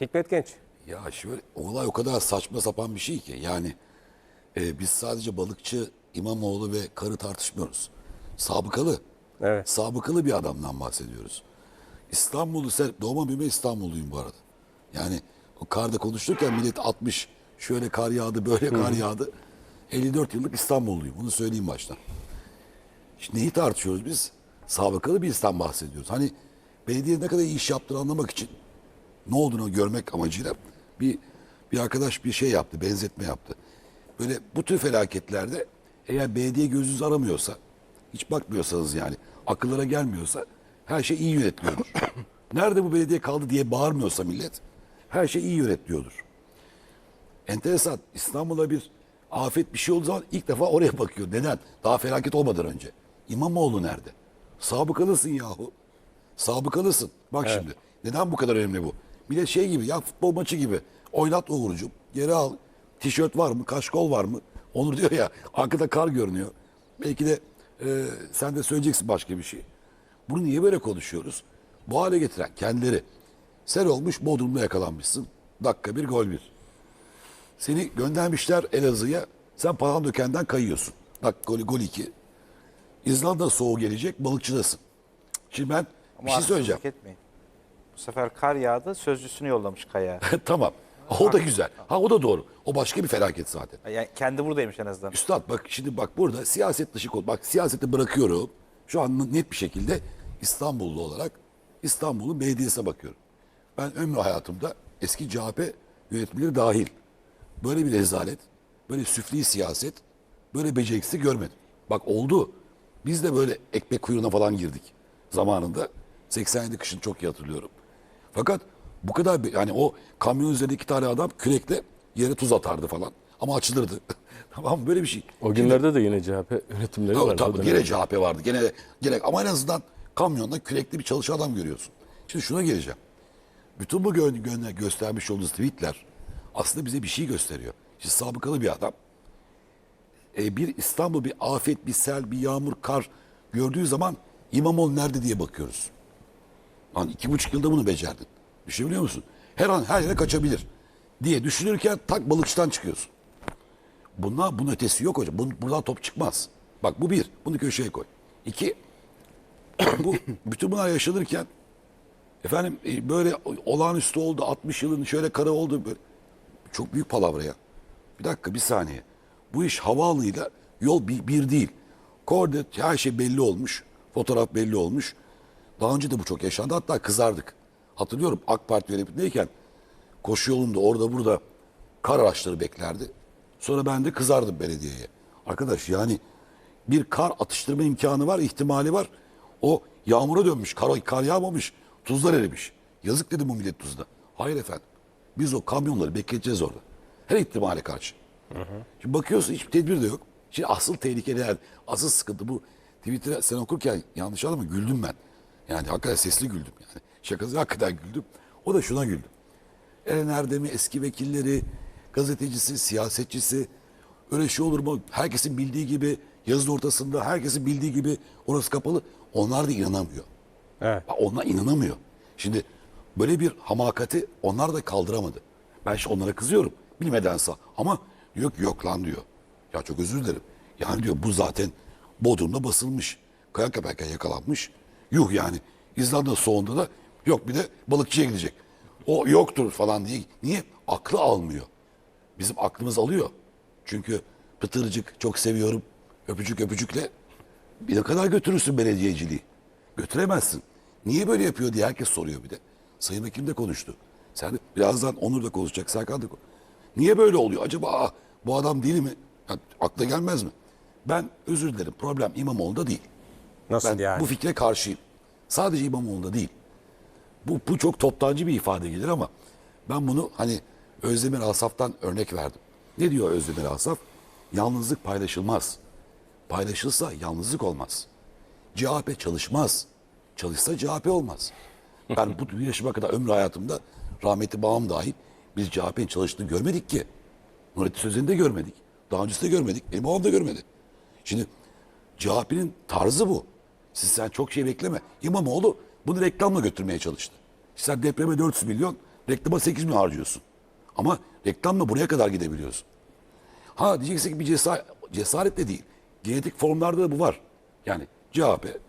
Hikmet Genç. Ya şöyle olay o kadar saçma sapan bir şey ki yani e, biz sadece balıkçı İmamoğlu ve karı tartışmıyoruz. Sabıkalı. Evet. Sabıkalı bir adamdan bahsediyoruz. İstanbul'u ser- doğma büyüme İstanbulluyum bu arada. Yani o karda konuşurken millet 60 şöyle kar yağdı böyle kar yağdı. 54 yıllık İstanbulluyum. Bunu söyleyeyim baştan. Şimdi neyi tartışıyoruz biz? Sabıkalı bir insan bahsediyoruz. Hani belediye ne kadar iyi iş yaptığını anlamak için ne olduğunu görmek amacıyla bir bir arkadaş bir şey yaptı, benzetme yaptı. Böyle bu tür felaketlerde eğer belediye gözünüzü aramıyorsa, hiç bakmıyorsanız yani, akıllara gelmiyorsa her şey iyi yönetiliyordur. Nerede bu belediye kaldı diye bağırmıyorsa millet, her şey iyi yönetiliyordur. Enteresan, İstanbul'a bir afet bir şey olduğu zaman ilk defa oraya bakıyor. Neden? Daha felaket olmadan önce. İmamoğlu nerede? Sabıkalısın yahu. Sabıkalısın. Bak şimdi. Neden bu kadar önemli bu? Millet şey gibi ya futbol maçı gibi. Oynat Uğur'cum. Geri al. Tişört var mı? Kaşkol var mı? Onur diyor ya arkada kar görünüyor. Belki de e, sen de söyleyeceksin başka bir şey. Bunu niye böyle konuşuyoruz? Bu hale getiren kendileri. Sen olmuş Bodrum'da yakalanmışsın. Dakika bir gol bir. Seni göndermişler Elazığ'a. Sen Palandöken'den kayıyorsun. Bak gol, gol iki. İzlanda soğuğu gelecek balıkçıdasın. Şimdi ben Ama bir şey söyleyeceğim. etmeyin. Bu sefer kar yağdı, sözcüsünü yollamış Kaya. tamam. O da güzel. Ha o da doğru. O başka bir felaket zaten. Yani kendi buradaymış en azından. Üstad bak şimdi bak burada siyaset dışı konu. Bak siyaseti bırakıyorum. Şu an net bir şekilde İstanbullu olarak İstanbul'un belediyesine bakıyorum. Ben ömrü hayatımda eski CHP yönetmeleri dahil böyle bir rezalet, böyle süfli siyaset, böyle beceriksiz görmedim. Bak oldu. Biz de böyle ekmek kuyruğuna falan girdik zamanında. 87 kışın çok iyi hatırlıyorum. Fakat bu kadar bir- yani o kamyon üzerinde iki tane adam kürekle yere tuz atardı falan. Ama açılırdı. tamam böyle bir şey. O günlerde de yine CHP yönetimleri vardı. tabii, gene CHP vardı. Gene, gene ama en azından kamyonda kürekli bir çalışan adam görüyorsun. Şimdi şuna geleceğim. Bütün bu gö gö- göstermiş olduğunuz tweetler aslında bize bir şey gösteriyor. Şimdi sabıkalı bir adam. E, bir İstanbul bir afet, bir sel, bir yağmur, kar gördüğü zaman İmamoğlu nerede diye bakıyoruz. Lan iki buçuk yılda bunu becerdin. Düşünebiliyor musun? Her an her yere kaçabilir diye düşünürken tak balıkçıdan çıkıyorsun. Bunlar bunun ötesi yok hocam. Bun, buradan top çıkmaz. Bak bu bir. Bunu köşeye koy. İki. bu bütün bunlar yaşanırken efendim e, böyle olağanüstü oldu. 60 yılın şöyle kara oldu. Böyle. Çok büyük palavra ya. Bir dakika bir saniye. Bu iş havaalanıyla yol bir, bir değil. Koordinat her şey belli olmuş. Fotoğraf belli olmuş. Daha önce de bu çok yaşandı. Hatta kızardık. Hatırlıyorum AK Parti yönetimindeyken koşu yolunda orada burada kar araçları beklerdi. Sonra ben de kızardım belediyeye. Arkadaş yani bir kar atıştırma imkanı var, ihtimali var. O yağmura dönmüş, kar, kar yağmamış, tuzlar erimiş. Yazık dedim bu millet tuzda. Hayır efendim. Biz o kamyonları bekleteceğiz orada. Her ihtimale karşı. Şimdi bakıyorsun hiçbir tedbir de yok. Şimdi asıl tehlike ne? Asıl sıkıntı bu. Twitter'ı sen okurken yanlış anlama güldüm ben. Yani hakikaten sesli güldüm yani. Şakası hakikaten güldüm. O da şuna güldüm. Eren Erdem'i, eski vekilleri, gazetecisi, siyasetçisi öyle şey olur mu? Herkesin bildiği gibi yazın ortasında herkesin bildiği gibi orası kapalı. Onlar da inanamıyor. Evet. Onlar inanamıyor. Şimdi böyle bir hamakati onlar da kaldıramadı. Ben şimdi onlara kızıyorum. Bilmeden sağ. Ama yok yok lan diyor. Ya çok özür dilerim. Yani diyor bu zaten Bodrum'da basılmış. Kayak yaparken yakalanmış. Yuh yani. İzlanda soğunda da yok bir de balıkçıya gidecek. O yoktur falan diye. Niye? Aklı almıyor. Bizim aklımız alıyor. Çünkü pıtırcık çok seviyorum. Öpücük öpücükle bir ne kadar götürürsün belediyeciliği? Götüremezsin. Niye böyle yapıyor diye herkes soruyor bir de. Sayın Vekilim de konuştu. Sen birazdan Onur da konuşacak, Serkan da. Niye böyle oluyor? Acaba aa, bu adam değil mi? Ya, akla gelmez mi? Ben özür dilerim. Problem İmamoğlu'nda değil. Nasıl Ben yani? bu fikre karşıyım. Sadece İmamoğlu'nda değil. Bu, bu çok toptancı bir ifade gelir ama ben bunu hani Özdemir Asaf'tan örnek verdim. Ne diyor Özdemir Asaf? Yalnızlık paylaşılmaz. Paylaşılsa yalnızlık olmaz. CHP çalışmaz. Çalışsa CHP olmaz. Ben bu yaşıma kadar ömrü hayatımda rahmetli babam dahil biz CHP'nin çalıştığını görmedik ki. Nurettin Sözen'i de görmedik. Daha öncesinde görmedik. Benim babam da görmedi. Şimdi CHP'nin tarzı bu. Siz sen çok şey bekleme. İmamoğlu bunu reklamla götürmeye çalıştı. Sen depreme 400 milyon, Reklama 8 milyon harcıyorsun. Ama reklamla buraya kadar gidebiliyorsun. Ha diyeceksin ki bir cesaret, cesaret de değil. Genetik formlarda da bu var. Yani CHP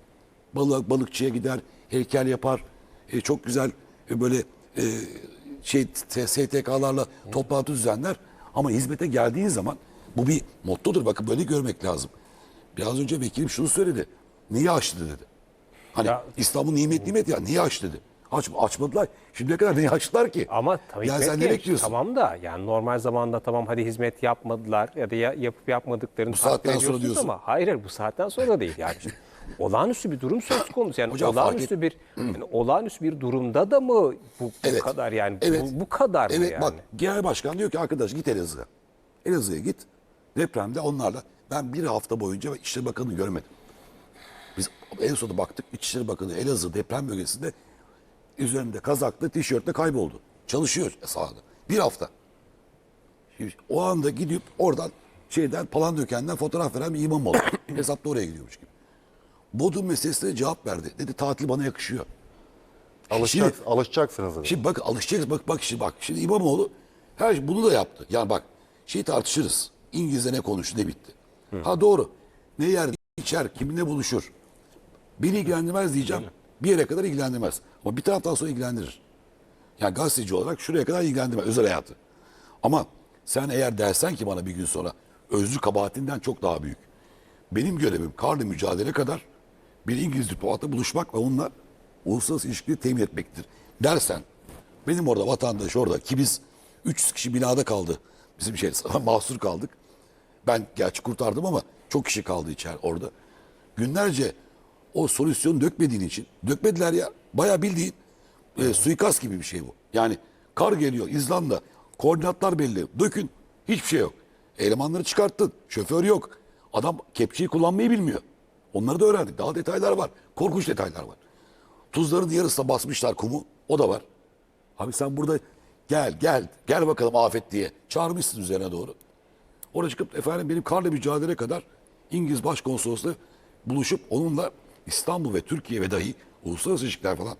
balık balıkçıya gider, heykel yapar. e, çok güzel e, böyle e, şey STK'larla toplantı düzenler. Ama hizmete geldiği zaman bu bir mottodur. Bakın böyle görmek lazım. Biraz önce vekilim şunu söyledi. Niye açtı dedi. Hani Ya- İstanbul nimet nimet ya niye aç dedi. Aç, açmadılar. Şimdiye kadar niye açtılar ki? Ama tabii ya hizmet sen ne bekliyorsun? Tamam da yani normal zamanda tamam hadi hizmet yapmadılar ya da ya- yapıp yapmadıklarını Bu saatten sonra diyorsun. Ama hayır hayır, bu saatten sonra da değil yani. Olağanüstü bir durum söz konusu. Yani Hocam olağanüstü bir yani olağanüstü bir durumda da mı bu, bu Evet. kadar yani Evet. bu, bu kadar mı Evet yani? bak genel başkan diyor ki arkadaş git Elazığ'a. Elazığ'a git. Depremde onlarla ben bir hafta boyunca İçişleri Bakanı'nı görmedim. En sonunda baktık İçişleri Bakanı Elazığ deprem bölgesinde üzerinde kazaklı tişörtle kayboldu. Çalışıyor sahada. Bir hafta. Şimdi o anda gidip oradan şeyden Palandöken'den fotoğraf veren bir imam oldu. Hesapta oraya gidiyormuş gibi. Bodrum meselesine cevap verdi. Dedi tatil bana yakışıyor. Alışacak, Şimdi- alışacaksınız. dedi. Şimdi bak alışacaksın bak bak şimdi bak şimdi İmamoğlu her şey- bunu da yaptı. Yani bak şey tartışırız. İngilizce ne konuştu ne bitti. Ha doğru. Ne yer içer kiminle buluşur. Beni ilgilendirmez diyeceğim. Bir yere kadar ilgilendirmez. Ama bir taraftan sonra ilgilendirir. Yani gazeteci olarak şuraya kadar ilgilendirmez özel hayatı. Ama sen eğer dersen ki bana bir gün sonra özlü kabahatinden çok daha büyük. Benim görevim karlı mücadele kadar bir İngiliz diplomatla buluşmak ve onunla uluslararası ilişkileri temin etmektir. Dersen benim orada vatandaş orada ki biz 300 kişi binada kaldı. Bizim şey mahsur kaldık. Ben gerçi kurtardım ama çok kişi kaldı içeri orada. Günlerce o solüsyonu dökmediğin için dökmediler ya. Bayağı bildiğin e, suikast gibi bir şey bu. Yani kar geliyor İzlanda. Koordinatlar belli. Dökün. Hiçbir şey yok. Elemanları çıkarttın. Şoför yok. Adam kepçeyi kullanmayı bilmiyor. Onları da öğrendik. Daha detaylar var. Korkunç detaylar var. Tuzların yarısına basmışlar kumu. O da var. Abi sen burada gel gel gel bakalım afet diye çağırmışsın üzerine doğru. Oraya çıkıp efendim benim karla mücadele kadar İngiliz başkonsolosla buluşup onunla İstanbul ve Türkiye ve dahi uluslararası ilişkiler falan.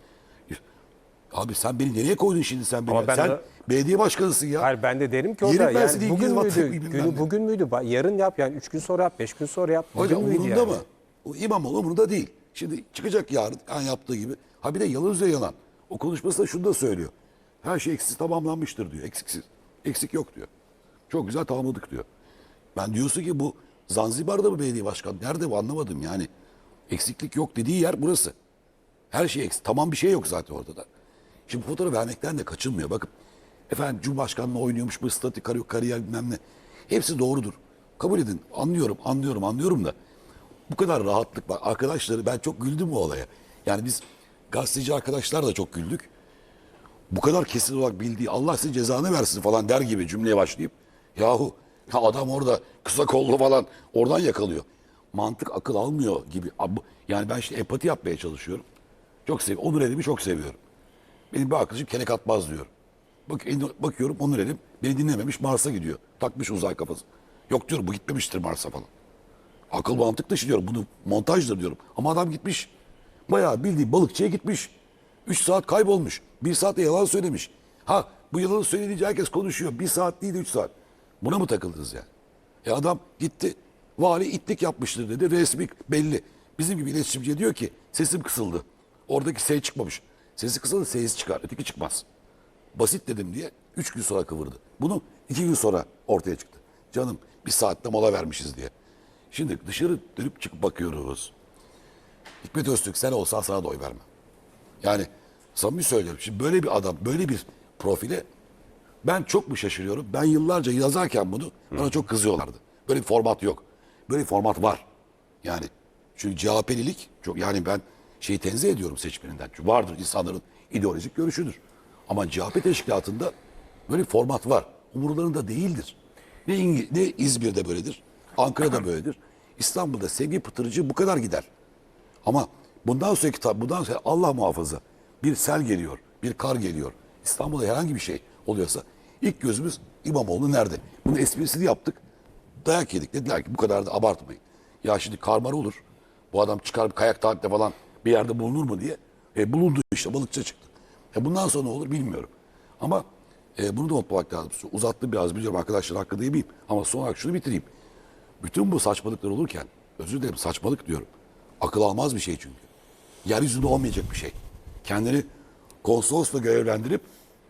Abi sen beni nereye koydun şimdi sen beni? Sen de- belediye başkanısın ya. Hayır ben de derim ki orada ben yani bugün müydü, günü bugün müydü, yarın yap yani üç gün sonra yap, beş gün sonra yap. Bugün Hocam umurunda yani? mı? O İmamoğlu umurunda değil. Şimdi çıkacak yarın an yaptığı gibi. Ha bir de yalan üzerine yalan. O konuşmasında şunu da söylüyor. Her şey eksiksiz tamamlanmıştır diyor. Eksiksiz. Eksik yok diyor. Çok güzel tamamladık diyor. Ben diyorsun ki bu Zanzibar'da mı belediye başkanı? Nerede bu anlamadım yani. Eksiklik yok dediği yer burası. Her şey eksik. Tamam bir şey yok zaten ortada. Şimdi bu fotoğrafı vermekten de kaçınmıyor. Bakın efendim Cumhurbaşkanlığı oynuyormuş bu statü kari- kariyer bilmem ne. Hepsi doğrudur. Kabul edin. Anlıyorum, anlıyorum, anlıyorum da. Bu kadar rahatlık bak arkadaşları ben çok güldüm bu olaya. Yani biz gazeteci arkadaşlar da çok güldük. Bu kadar kesin olarak bildiği Allah size cezanı versin falan der gibi cümleye başlayıp yahu ya adam orada kısa kollu falan oradan yakalıyor. Mantık akıl almıyor gibi. Yani ben işte empati yapmaya çalışıyorum. Çok seviyorum. Onur Edip'i çok seviyorum. Benim bir arkadaşım kelek atmaz diyor. Bak, bakıyorum Onur Edip beni dinlememiş Mars'a gidiyor. Takmış uzay kafası. Yok diyorum bu gitmemiştir Mars'a falan. Akıl mantık dışı diyorum. Bunu montajdır diyorum. Ama adam gitmiş. Bayağı bildiği balıkçıya gitmiş. 3 saat kaybolmuş. 1 saatte yalan söylemiş. Ha bu yalanı söyleyince herkes konuşuyor. 1 saat değil de 3 saat. Buna mı takıldınız yani? E adam gitti. Vali itlik yapmıştır dedi. Resmi belli. Bizim gibi iletişimci diyor ki sesim kısıldı. Oradaki S çıkmamış. Sesi kısıldı S'si çıkar. Öteki çıkmaz. Basit dedim diye 3 gün sonra kıvırdı. Bunu 2 gün sonra ortaya çıktı. Canım bir saatte mola vermişiz diye. Şimdi dışarı dönüp çıkıp bakıyoruz. Hikmet Öztürk sen olsan sana da oy vermem. Yani samimi söylüyorum. Şimdi böyle bir adam, böyle bir profile ben çok mu şaşırıyorum? Ben yıllarca yazarken bunu bana çok kızıyorlardı. Böyle bir format yok. Böyle bir format var. Yani çünkü CHP'lilik çok yani ben şeyi tenzih ediyorum seçmeninden. Çünkü vardır insanların ideolojik görüşüdür. Ama CHP teşkilatında böyle bir format var. Umurlarında değildir. Ne, İngi- ne İzmir'de böyledir, Ankara'da böyledir. İstanbul'da sevgi pıtırıcı bu kadar gider. Ama bundan sonraki bundan sonra Allah muhafaza bir sel geliyor, bir kar geliyor. İstanbul'da herhangi bir şey oluyorsa ilk gözümüz İmamoğlu nerede? Bunun esprisini yaptık. Dayak yedik. Dediler ki bu kadar da abartmayın. Ya şimdi karmar olur. Bu adam çıkar bir kayak tatilde falan bir yerde bulunur mu diye. E, bulundu işte balıkçı çıktı. E, bundan sonra ne olur bilmiyorum. Ama e, bunu da unutmamak lazım. Uzattım biraz biliyorum arkadaşlar hakkında yemeyeyim. Ama son olarak şunu bitireyim. Bütün bu saçmalıklar olurken, özür dilerim saçmalık diyorum. Akıl almaz bir şey çünkü. Yeryüzünde olmayacak bir şey. Kendini konsolosla görevlendirip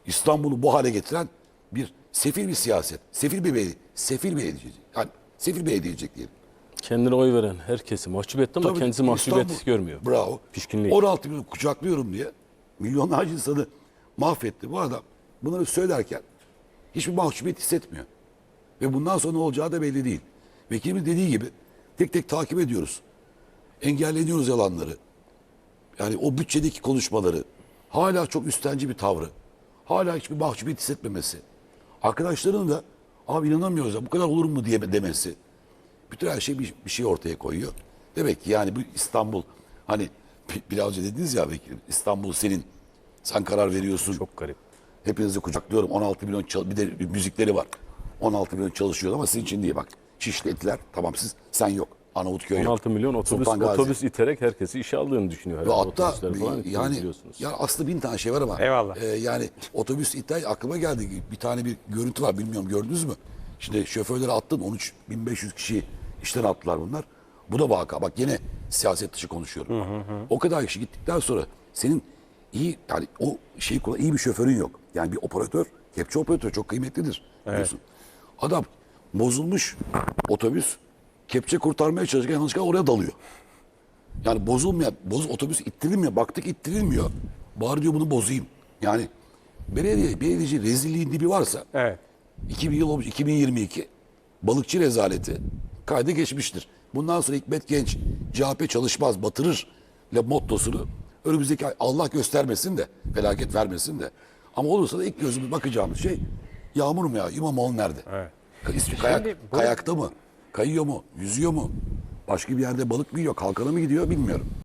İstanbul'u bu hale getiren bir sefil bir siyaset. Sefil bir belediye. Sefil bir edecek. Yani sefil bir edecek diyelim. Kendine oy veren herkesi mahcup etti ama Tabii, kendisi mahcubiyet İstanbul- görmüyor. Bravo. Pişkinliği. 16 milyon kucaklıyorum diye milyonlarca insanı mahvetti. Bu adam bunları söylerken hiçbir mahcubiyet hissetmiyor. Ve bundan sonra ne olacağı da belli değil. Vekilimin dediği gibi tek tek takip ediyoruz. Engelleniyoruz yalanları. Yani o bütçedeki konuşmaları. Hala çok üstenci bir tavrı. Hala hiçbir mahcubiyet hissetmemesi. Arkadaşlarının da abi inanamıyoruz ya bu kadar olur mu diye demesi. Bütün her şey bir, bir şey ortaya koyuyor. Demek ki yani bu İstanbul hani bi- biraz önce dediniz ya vekilim İstanbul senin. Sen karar veriyorsun. Çok garip. Hepinizi kucaklıyorum. 16 milyon çal- bir de müzikleri var. 16 milyon çalışıyor ama sizin için değil bak. Şişli Etiler tamam siz sen yok. Arnavutköy yok. 16 milyon otobüs otobüs iterek herkesi işe aldığını düşünüyor Ve hatta Otobüsler falan yani biliyorsunuz. ya aslında bin tane şey var ama Eyvallah. e, yani otobüs ithal aklıma geldi bir tane bir görüntü var bilmiyorum gördünüz mü? Şimdi şoförleri attın 13 1500 kişi işten attılar bunlar. Bu da vaka. Bak yine siyaset dışı konuşuyorum. O kadar kişi gittikten sonra senin iyi yani o şeyi kullan iyi bir şoförün yok. Yani bir operatör, kepçe operatörü çok kıymetlidir biliyorsun. Adam bozulmuş otobüs kepçe kurtarmaya çalışırken yanlışlıkla oraya dalıyor. Yani bozulmayan, boz, otobüs ittirilmiyor. Baktık ittirilmiyor. Bari diyor bunu bozayım. Yani belediye, belediyeci rezilliğin dibi varsa Evet. 2000 yıl olmuş 2022 balıkçı rezaleti kayda geçmiştir. Bundan sonra Hikmet Genç CHP çalışmaz batırır ile mottosunu önümüzdeki ay Allah göstermesin de felaket vermesin de ama olursa da ilk gözümüz bakacağımız şey yağmur mu ya İmamoğlu nerede? Evet. İsmi kayak, Şimdi bu- kayakta mı? Kayıyor mu? Yüzüyor mu? Başka bir yerde balık mı yiyor? Kalkana mı gidiyor bilmiyorum.